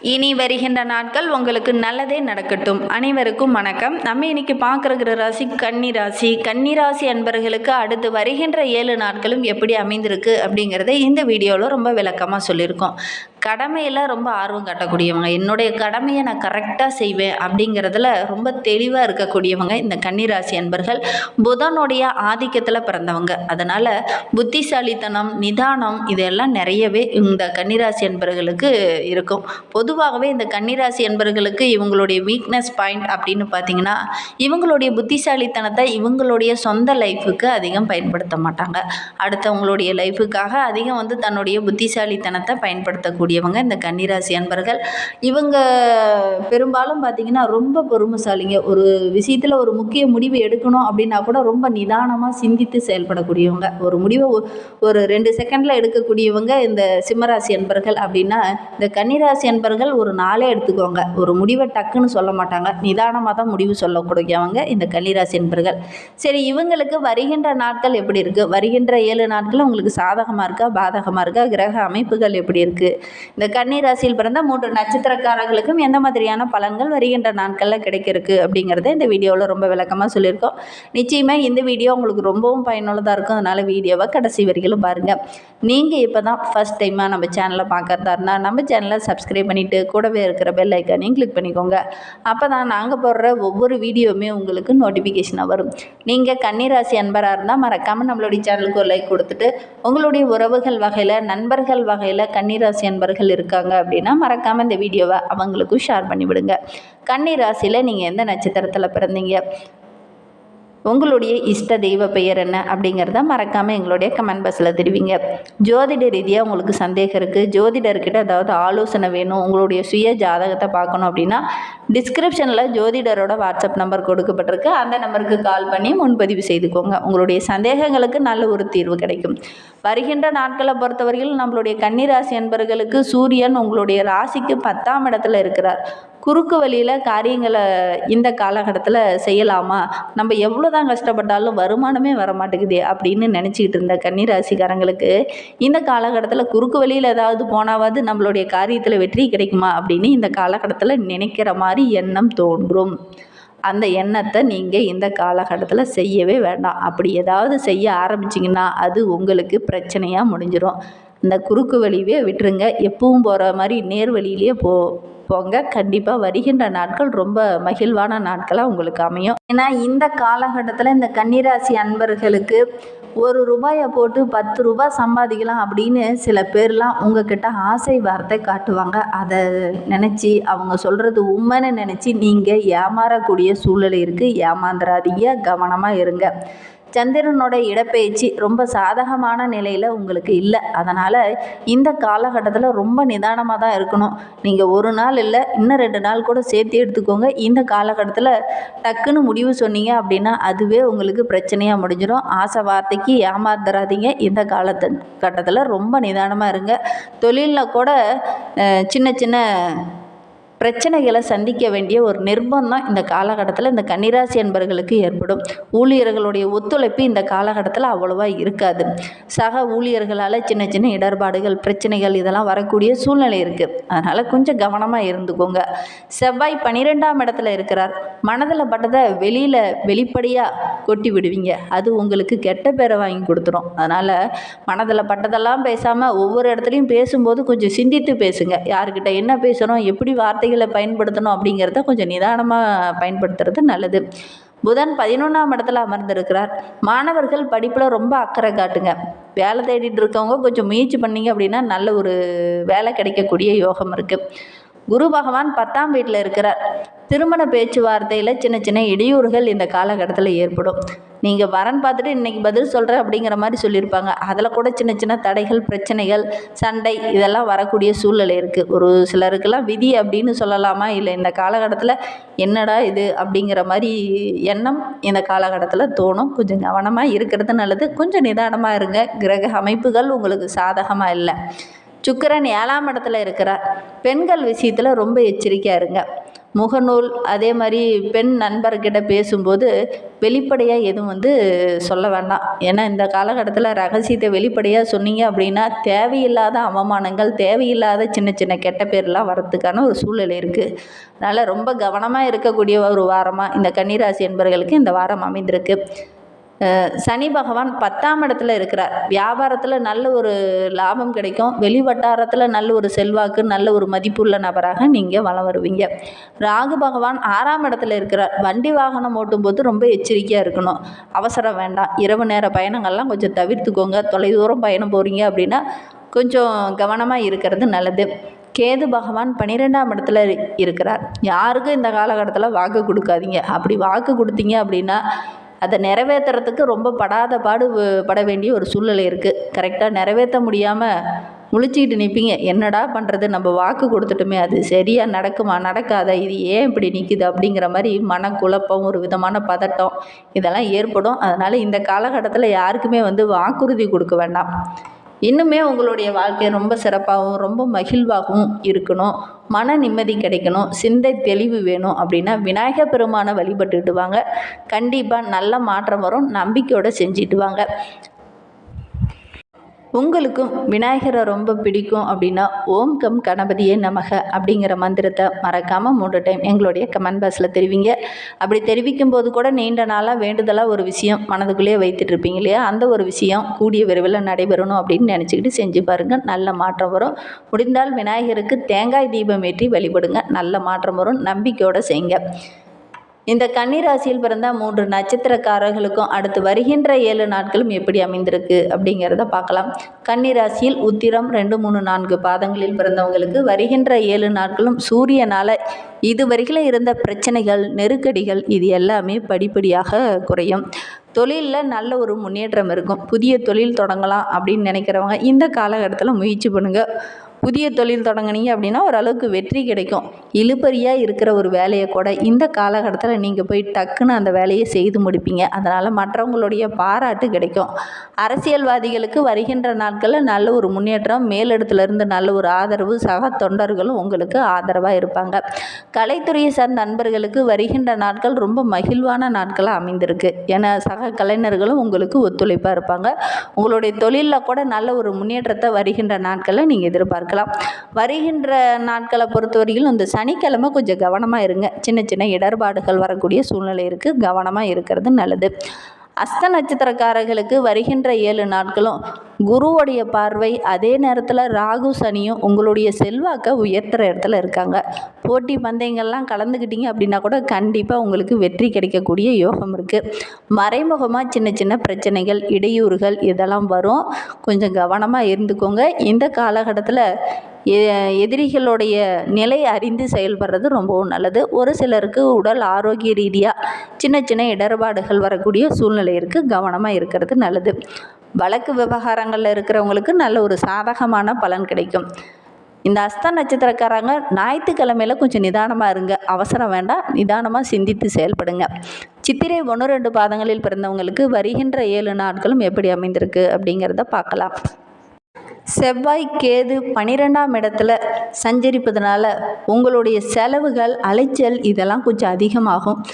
இனி வருகின்ற நாட்கள் உங்களுக்கு நல்லதே நடக்கட்டும். அனைவருக்கும் வணக்கம். நம்ம இன்னைக்கு பார்க்குற ராசி கன்னி ராசி. கன்னி ராசி அன்பர்களுக்கு அடுத்து வருகின்ற ஏழு நாட்களும் எப்படி அமைந்திருக்கு அப்படிங்கிறத இந்த வீடியோவில் ரொம்ப விளக்கமாக சொல்லியிருக்கோம். கடமையில் ரொம்ப ஆர்வம் காட்டக்கூடியவங்க. என்னுடைய கடமையை நான் கரெக்டாக செய்வேன் அப்படிங்கிறதுல ரொம்ப தெளிவாக இருக்கக்கூடியவங்க இந்த கன்னிராசி அன்பர்கள். புதனுடைய ஆதிக்கத்தில் பிறந்தவங்க. அதனால் புத்திசாலித்தனம் நிதானம் இதெல்லாம் நிறையவே இந்த கன்னிராசி அன்பர்களுக்கு இருக்கும். பொதுவாகவே இந்த கன்னிராசி அன்பர்களுக்கு இவங்களுடைய வீக்னஸ் பாயிண்ட் அப்படின்னு பார்த்தீங்கன்னா இவங்களுடைய புத்திசாலித்தனத்தை இவங்களுடைய சொந்த லைஃபுக்கு அதிகம் பயன்படுத்த மாட்டாங்க. அடுத்தவங்களுடைய லைஃபுக்காக அதிகம் வந்து தன்னுடைய புத்திசாலித்தனத்தை பயன்படுத்தக்கூடிய கூடியவங்க இந்த கன்னிராசி அன்பர்கள். இவங்க பெரும்பாலும் பார்த்தீங்கன்னா ரொம்ப பொறுமைசாலிங்க. ஒரு விஷயத்தில் ஒரு முக்கிய முடிவு எடுக்கணும் அப்படின்னா கூட ரொம்ப நிதானமாக சிந்தித்து செயல்படக்கூடியவங்க. ஒரு முடிவை ஒரு ரெண்டு செகண்டில் எடுக்கக்கூடியவங்க இந்த சிம்மராசி அன்பர்கள் அப்படின்னா இந்த கன்னிராசி அன்பர்கள் ஒரு நாளே எடுத்துக்கோங்க. ஒரு முடிவை டக்குன்னு சொல்ல மாட்டாங்க. நிதானமாக தான் முடிவு சொல்லக்கூடியவங்க இந்த கன்னிராசி அன்பர்கள். சரி இவங்களுக்கு வருகின்ற நாட்கள் எப்படி இருக்குது வருகின்ற ஏழு நாட்கள் உங்களுக்கு சாதகமாக இருக்கா? பாதகமாக இருக்கா? கிரக அமைப்புகள் எப்படி இருக்குது இந்த கன்னி ராசியில் பிறந்த மூன்று நட்சத்திரக்காரர்களுக்கும் எந்த மாதிரியான பலன்கள் வருகின்ற நாட்களில் கிடைக்கிறதுக்கு அப்படிங்கிறத இந்த வீடியோவில் ரொம்ப விளக்கமாக சொல்லியிருக்கோம். நிச்சயமாக இந்த வீடியோ உங்களுக்கு ரொம்பவும் பயனுள்ளதாக இருக்கும். அதனால் வீடியோவை கடைசி வரையிலும் பாருங்கள் நீங்கள் இப்போ தான் ஃபஸ்ட் டைமாக நம்ம சேனலை பார்க்குறதா இருந்தால் நம்ம சேனலை சப்ஸ்கிரைப் பண்ணிவிட்டு கூடவே இருக்கிற பெல் ஐக்கானையும் கிளிக் பண்ணிக்கோங்க. அப்போ தான் நாங்கள் போடுற ஒவ்வொரு வீடியோவுமே உங்களுக்கு நோட்டிஃபிகேஷனாக வரும். நீங்கள் கன்னிராசி அன்பராக இருந்தால் மறக்காமல் நம்மளுடைய சேனலுக்கு ஒரு லைக் கொடுத்துட்டு உங்களுடைய உறவுகள் வகையில் நண்பர்கள் வகையில் கன்னிராசி நண்பர்கள் இருக்காங்க அப்படின்னா மறக்காமல் இந்த வீடியோவை அவங்களுக்கும் ஷேர் பண்ணிவிடுங்க. கன்னிராசியில் நீங்கள் எந்த நட்சத்திரத்தில் பிறந்தீங்க? உங்களுடைய இஷ்ட தெய்வ பெயர் என்ன அப்படிங்கிறத மறக்காமல் எங்களுடைய கமெண்ட் பாக்ஸில் தெரிவிங்க. ஜோதிட ரீதியாக உங்களுக்கு சந்தேகம் இருக்குது ஜோதிடர்கிட்ட ஏதாவது ஆலோசனை வேணும் உங்களுடைய சுய ஜாதகத்தை பார்க்கணும் அப்படின்னா டிஸ்கிரிப்ஷனில் ஜோதிடரோட வாட்ஸ்அப் நம்பர் கொடுக்கப்பட்டிருக்கு. அந்த நம்பருக்கு கால் பண்ணி முன்பதிவு செய்துக்கோங்க. உங்களுடைய சந்தேகங்களுக்கு நல்ல ஒரு தீர்வு கிடைக்கும். வருகின்ற நாட்களை பொறுத்தவரையில் நம்மளுடைய கன்னிராசி என்பர்களுக்கு சூரியன் உங்களுடைய ராசிக்கு பத்தாம் இடத்துல இருக்கிறார். குறுக்கு வழியில் காரியங்களை இந்த காலகட்டத்தில் செய்யலாமா? நம்ம எவ்வளோ தான் கஷ்டப்பட்டாலும் வருமானமே வர மாட்டேங்குதே அப்படின்னு நினச்சிக்கிட்டு இருந்த கன்னிராசிக்காரங்களுக்கு இந்த காலகட்டத்தில் குறுக்கு வழியில் ஏதாவது போனாவது நம்மளுடைய காரியத்தில் வெற்றி கிடைக்குமா அப்படின்னு இந்த காலகட்டத்தில் நினைக்கிற மாதிரி எண்ணம் தோன்றும். அந்த எண்ணத்தை நீங்கள் இந்த காலகட்டத்தில் செய்யவே வேண்டாம். அப்படி ஏதாவது செய்ய ஆரம்பிச்சிங்கன்னா அது உங்களுக்கு பிரச்சனையாக முடிஞ்சிடும் இந்த குறுக்கு வழியே விட்டுருங்க. எப்பவும் போகிற மாதிரி நேர் வழியிலேயே போ போங்க. கண்டிப்பாக வருகின்ற நாட்கள் ரொம்ப மகிழ்வான நாட்களாக உங்களுக்கு அமையும். ஏன்னா இந்த காலகட்டத்தில் இந்த கன்னிராசி அன்பர்களுக்கு ஒரு ரூபாயை போட்டு பத்து ரூபாய் சம்பாதிக்கலாம் அப்படின்னு சில பேர்லாம் உங்ககிட்ட ஆசை வார்த்தை காட்டுவாங்க. அதை நினச்சி அவங்க சொல்கிறது உண்மைன்னு நினச்சி நீங்கள் ஏமாறக்கூடிய சூழல் இருக்குது ஏமாந்துடாதீங்க கவனமாக இருங்க. சந்திரனோட இடப்பெயர்ச்சி ரொம்ப சாதகமான நிலையில் உங்களுக்கு இல்லை. அதனால் இந்த காலகட்டத்தில் ரொம்ப நிதானமாக தான் இருக்கணும். நீங்கள் ஒரு நாள் இல்லை இன்னும் ரெண்டு நாள் கூட சேர்த்து எடுத்துக்கோங்க. இந்த காலகட்டத்தில் டக்குன்னு முடிவு சொன்னீங்க அப்படின்னா அதுவே உங்களுக்கு பிரச்சனையாக முடிஞ்சிடும் ஆசை வார்த்தைக்கு ஏமாந்துடாதீங்க இந்த காலத்து கட்டத்தில் ரொம்ப நிதானமாக இருங்க. தொழிலில் கூட சின்ன சின்ன பிரச்சனைகளை சந்திக்க வேண்டிய ஒரு நிர்பந்தம் இந்த காலகட்டத்தில் இந்த கன்னிராசி என்பர்களுக்கு ஏற்படும். ஊழியர்களுடைய ஒத்துழைப்பு இந்த காலகட்டத்தில் அவ்வளோவா இருக்காது. சக ஊழியர்களால் சின்ன சின்ன இடர்பாடுகள் பிரச்சனைகள் இதெல்லாம் வரக்கூடிய சூழ்நிலை இருக்குது அதனால் கொஞ்சம் கவனமாக இருந்துக்கோங்க. செவ்வாய் பன்னிரெண்டாம் இடத்துல இருக்கிறார். மனதில் பட்டதை வெளியில் வெளிப்படையாக கொட்டி விடுவீங்க. அது உங்களுக்கு கெட்ட பேரை வாங்கி கொடுத்துரும். அதனால் மனதில் பட்டதெல்லாம் பேசாமல் ஒவ்வொரு இடத்துலையும் பேசும்போது கொஞ்சம் சிந்தித்து பேசுங்க. யார்கிட்ட என்ன பேசணும் எப்படி வார்த்தை வார்த்தைகளை பயன்படுத்தணும் அப்படிங்கிறத கொஞ்சம் நிதானமாக பயன்படுத்துறது நல்லது. புதன் பதினொன்றாம் இடத்துல அமர்ந்திருக்கிறார். மாணவர்கள் படிப்பில் ரொம்ப அக்கறை காட்டுங்க. வேலை தேடிட்டு இருக்கவங்க கொஞ்சம் முயற்சி பண்ணீங்க அப்படின்னா நல்ல ஒரு வேலை கிடைக்கக்கூடிய யோகம் இருக்குது குரு பகவான் பத்தாம் வீட்டில் இருக்கிறார். திருமண பேச்சுவார்த்தையில் சின்ன சின்ன இடையூறுகள் இந்த காலகட்டத்தில் ஏற்படும். நீங்கள் வரன் பார்த்துட்டு இன்றைக்கி பதில் சொல்கிறேன் அப்படிங்கிற மாதிரி சொல்லியிருப்பாங்க. அதில் கூட சின்ன சின்ன தடைகள் பிரச்சனைகள் சண்டை இதெல்லாம் வரக்கூடிய சூழ்நிலை இருக்குது ஒரு சிலருக்கெல்லாம் விதி அப்படின்னு சொல்லலாமா? இல்லை இந்த காலகட்டத்தில் என்னடா இது அப்படிங்கிற மாதிரி எண்ணம் இந்த காலகட்டத்தில் தோணும். கொஞ்சம் கவனமாக இருக்கிறது நல்லது. கொஞ்சம் நிதானமாக இருங்க. கிரக அமைப்புகள் உங்களுக்கு சாதகமாக இல்லை. சுக்கிரன் ஏழாம் இடத்துல இருக்கிறார். பெண்கள் விஷயத்தில் ரொம்ப எச்சரிக்கையாக இருங்க. முகநூல் அதே மாதிரி பெண் நண்பர்கிட்ட பேசும்போது வெளிப்படையாக எதுவும் வந்து சொல்ல வேண்டாம். ஏன்னா இந்த காலகட்டத்தில் ரகசியத்தை வெளிப்படையாக சொன்னீங்க அப்படின்னா தேவையில்லாத அவமானங்கள் தேவையில்லாத சின்ன சின்ன கெட்ட பேர்லாம் வரத்துக்கான ஒரு சூழ்நிலை இருக்குது அதனால் ரொம்ப கவனமாக இருக்கக்கூடிய ஒரு வாரமாக இந்த கன்னிராசி என்பவர்களுக்கு இந்த வாரம் அமைந்திருக்கு. சனி பகவான் பத்தாம் இடத்துல இருக்கிறார். வியாபாரத்தில் நல்ல ஒரு லாபம் கிடைக்கும். வெளி வட்டாரத்தில் நல்ல ஒரு செல்வாக்கு நல்ல ஒரு மதிப்புள்ள நபராக நீங்கள் வலம் வருவீங்க. ராகு பகவான் ஆறாம் இடத்துல இருக்கிறார். வண்டி வாகனம் ஓட்டும்போது ரொம்ப எச்சரிக்கையாக இருக்கணும். அவசரம் வேண்டாம். இரவு நேர பயணங்கள்லாம் கொஞ்சம் தவிர்த்துக்கோங்க. தொலைதூரம் பயணம் போகிறீங்க அப்படின்னா கொஞ்சம் கவனமாக இருக்கிறது நல்லது. கேது பகவான் பன்னிரெண்டாம் இடத்துல இருக்கிறார். யாருக்கும் இந்த காலகட்டத்தில் வாக்கு கொடுக்காதீங்க. அப்படி வாக்கு கொடுத்தீங்க அப்படின்னா அதை நிறைவேற்றுறதுக்கு ரொம்ப படாத பாடு பட வேண்டிய ஒரு சூழ்நிலை இருக்குது கரெக்டாக நிறைவேற்ற முடியாமல் முழிச்சிக்கிட்டு நிற்பீங்க என்னடா பண்ணுறது நம்ம வாக்கு கொடுத்துட்டுமே அது சரியாக நடக்குமா? நடக்காதா? இது ஏன் இப்படி நிற்குது அப்படிங்கிற மாதிரி மனக்குழப்பம் ஒரு விதமான பதட்டம் இதெல்லாம் ஏற்படும். அதனால் இந்த காலகட்டத்தில் யாருக்குமே வந்து வாக்குறுதி கொடுக்க வேண்டாம். இன்னுமே உங்களுடைய வாழ்க்கை ரொம்ப சிறப்பாகவும் ரொம்ப மகிழ்வாகவும் இருக்கணும். மன நிம்மதி கிடைக்கணும். சிந்தை தெளிவு வேணும் அப்படின்னா விநாயகர் பெருமானை வழிபட்டுட்டு வாங்க. கண்டிப்பாக நல்ல மாற்றம் வரும். நம்பிக்கையோடு செஞ்சுட்டு வாங்க. உங்களுக்கும் விநாயகரை ரொம்ப பிடிக்கும் அப்படின்னா ஓம் கம் கணபதியே நமக அப்படிங்கிற மந்திரத்தை மறக்காமல் மூன்று டைம் எங்களுடைய கமெண்ட் பாக்ஸில் தெரிவிங்க. அப்படி தெரிவிக்கும் போது கூட நீண்ட நாளாக வேண்டுதலாக ஒரு விஷயம் மனதுக்குள்ளேயே வைத்துட்டு இருப்பீங்க இல்லையா? அந்த ஒரு விஷயம் கூடிய விரைவில் நடைபெறணும் அப்படின்னு நினச்சிக்கிட்டு செஞ்சு பாருங்கள் நல்ல மாற்றம் வரும். முடிந்தால் விநாயகருக்கு தேங்காய் தீபம் ஏற்றி வழிபடுங்க. நல்ல மாற்றம் வரும். நம்பிக்கையோடு செய்யுங்க இந்த கன்னிராசியில் பிறந்த மூன்று நட்சத்திரக்காரர்களுக்கும் அடுத்து வருகின்ற ஏழு நாட்களும் எப்படி அமைந்திருக்கு அப்படிங்கிறத பார்க்கலாம். கன்னிராசியில் உத்திரம் ரெண்டு மூணு நான்கு பாதங்களில் பிறந்தவங்களுக்கு வருகின்ற ஏழு நாட்களும் சூரியனால் இதுவரையில் இருந்த பிரச்சனைகள் நெருக்கடிகள் இது எல்லாமே படிப்படியாக குறையும். தொழிலில் நல்ல ஒரு முன்னேற்றம் இருக்கும். புதிய தொழில் தொடங்கலாம் அப்படின்னு நினைக்கிறவங்க இந்த காலகட்டத்தில் முயற்சி பண்ணுங்கள் புதிய தொழில் தொடங்குனீங்க அப்படின்னா ஓரளவுக்கு வெற்றி கிடைக்கும். இழுபறியாக இருக்கிற ஒரு வேலையை கூட இந்த காலகட்டத்தில் நீங்கள் போய் டக்குன்னு அந்த வேலையை செய்து முடிப்பீங்க. அதனால் மற்றவங்களுடைய பாராட்டு கிடைக்கும். அரசியல்வாதிகளுக்கு வருகின்ற நாட்களில் நல்ல ஒரு முன்னேற்றம் மேலிடத்துலேருந்து நல்ல ஒரு ஆதரவு சக தொண்டர்களும் உங்களுக்கு ஆதரவாக இருப்பாங்க. கலைத்துறையை சார்ந்த நண்பர்களுக்கு வருகின்ற நாட்கள் ரொம்ப மகிழ்வான நாட்களாக அமைந்திருக்கு. ஏன்னா சக கலைஞர்களும் உங்களுக்கு ஒத்துழைப்பாக இருப்பாங்க. உங்களுடைய தொழிலில் கூட நல்ல ஒரு முன்னேற்றத்தை வருகின்ற நாட்களில் நீங்கள் எதிர்பார்க்கலாம். வருகின்ற நாட்களை பொறுத்தவரையிலும் இந்த சனிக்கிழமை கொஞ்சம் கவனமாக இருங்க. சின்ன சின்ன இடர்பாடுகள் வரக்கூடிய சூழ்நிலை இருக்குது கவனமாக இருக்கிறது நல்லது. அஸ்த நட்சத்திரக்காரர்களுக்கு வருகின்ற ஏழு நாட்களும் குருவோடைய பார்வை அதே நேரத்தில் ராகு சனியும் உங்களுடைய செல்வாக்கை உயர்த்துற இடத்துல இருக்காங்க. போட்டி பந்தயங்கள்லாம் கலந்துக்கிட்டீங்க அப்படின்னா கூட கண்டிப்பாக உங்களுக்கு வெற்றி கிடைக்கக்கூடிய யோகம் இருக்குது மறைமுகமாக சின்ன சின்ன பிரச்சனைகள் இடையூறுகள் இதெல்லாம் வரும். கொஞ்சம் கவனமாக இருந்துக்கோங்க. இந்த காலகட்டத்தில் எதிரிகளுடைய நிலை அறிந்து செயல்படுறது ரொம்பவும் நல்லது. ஒரு சிலருக்கு உடல் ஆரோக்கிய ரீதியாக சின்ன சின்ன இடர்பாடுகள் வரக்கூடிய சூழ்நிலை இருக்குது கவனமாக இருக்கிறது நல்லது. வழக்கு விவகாரங்களில் இருக்கிறவங்களுக்கு நல்ல ஒரு சாதகமான பலன் கிடைக்கும். இந்த அஸ்த நட்சத்திரக்காரங்க ஞாயிற்றுக்கிழமையில் கொஞ்சம் நிதானமாக இருங்க. அவசரம் வேண்டாம். நிதானமாக சிந்தித்து செயல்படுங்க. சித்திரை ஒன்று ரெண்டு பாதங்களில் பிறந்தவங்களுக்கு வருகின்ற ஏழு நாட்களும் எப்படி அமைந்திருக்கு அப்படிங்கிறத பார்க்கலாம். செவ்வாய் கேது பன்னிரெண்டாம் இடத்துல சஞ்சரிப்பதனால உங்களுடைய செலவுகள் அலைச்சல் இதெல்லாம் கொஞ்சம் அதிகமாகும்.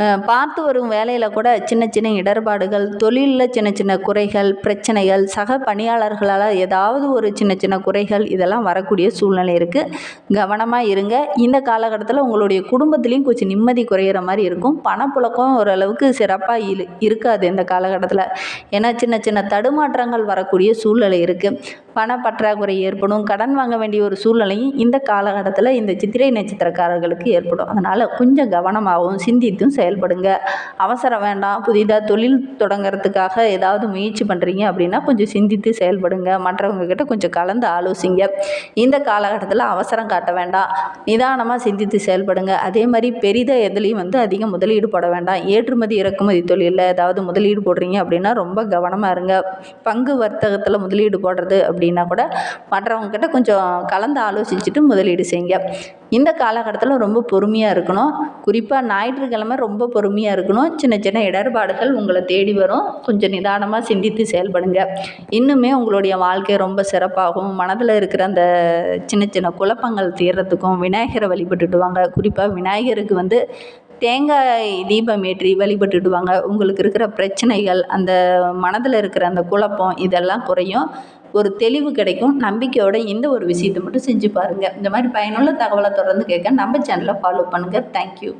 பார்த்து வரும் வேலையில் கூட சின்ன சின்ன இடர்பாடுகள் தொழிலில் சின்ன சின்ன குறைகள் பிரச்சனைகள் சக பணியாளர்களால் ஏதாவது ஒரு சின்ன சின்ன குறைகள் இதெல்லாம் வரக்கூடிய சூழ்நிலை இருக்குது கவனமாக இருங்க. இந்த காலகட்டத்தில் உங்களுடைய குடும்பத்துலேயும் கொஞ்சம் நிம்மதி குறையிற மாதிரி இருக்கும். பணப்புழக்கம் ஓரளவுக்கு சிறப்பாக இரு இருக்காது இந்த காலகட்டத்தில். ஏன்னா சின்ன சின்ன தடுமாற்றங்கள் வரக்கூடிய சூழ்நிலை இருக்குது பணப்பற்றாக்குறை ஏற்படும். கடன் வாங்க வேண்டிய ஒரு சூழ்நிலையும் இந்த காலகட்டத்தில் இந்த சித்திரை நட்சத்திரக்காரர்களுக்கு ஏற்படும். அதனால் கொஞ்சம் கவனமாகவும் சிந்தித்தும் செயல்படுங்க. அவசரம் வேண்டாம். புதிதாக தொழில் தொடங்குறதுக்காக ஏதாவது முயற்சி பண்ணுறீங்க அப்படின்னா கொஞ்சம் சிந்தித்து செயல்படுங்க. மற்றவங்க கிட்ட கொஞ்சம் கலந்து ஆலோசிங்க. இந்த காலகட்டத்தில் அவசரம் காட்ட வேண்டாம். நிதானமாக சிந்தித்து செயல்படுங்க. அதே மாதிரி பெரிதாக எதுலேயும் வந்து அதிக முதலீடு போட வேண்டாம். ஏற்றுமதி இறக்குமதி தொழிலில் ஏதாவது முதலீடு போடுறீங்க அப்படின்னா ரொம்ப கவனமாக இருங்க. பங்கு வர்த்தகத்தில் முதலீடு போடுறது அப்படின்னா கூட மற்றவங்க கிட்ட கொஞ்சம் கலந்து ஆலோசிச்சுட்டு முதலீடு செய்யுங்க. இந்த காலகட்டத்தில் ரொம்ப பொறுமையாக இருக்கணும். குறிப்பாக ஞாயிற்றுக்கிழமை ரொம்ப ரொம்ப பொறுமையாக இருக்கணும். சின்ன சின்ன இடர்பாடுகள் உங்களை தேடி வரும். கொஞ்சம் நிதானமாக சிந்தித்து செயல்படுங்க. இன்னுமே உங்களுடைய வாழ்க்கை ரொம்ப சிறப்பாகும். மனதில் இருக்கிற அந்த சின்ன சின்ன குழப்பங்கள் தீர்றதுக்கும் விநாயகரை வழிபட்டுட்டு வாங்க. குறிப்பாக விநாயகருக்கு வந்து தேங்காய் தீபம் ஏற்றி வழிபட்டுட்டு வாங்க. உங்களுக்கு இருக்கிற பிரச்சனைகள் அந்த மனதில் இருக்கிற அந்த குழப்பம் இதெல்லாம் குறையும். ஒரு தெளிவு கிடைக்கும். நம்பிக்கையோட இந்த ஒரு விஷயத்தை மட்டும் செஞ்சு பாருங்கள் இந்த மாதிரி பயனுள்ள தகவலை தொடர்ந்து கேட்க நம்ம சேனலை ஃபாலோ பண்ணுங்கள் தேங்க்யூ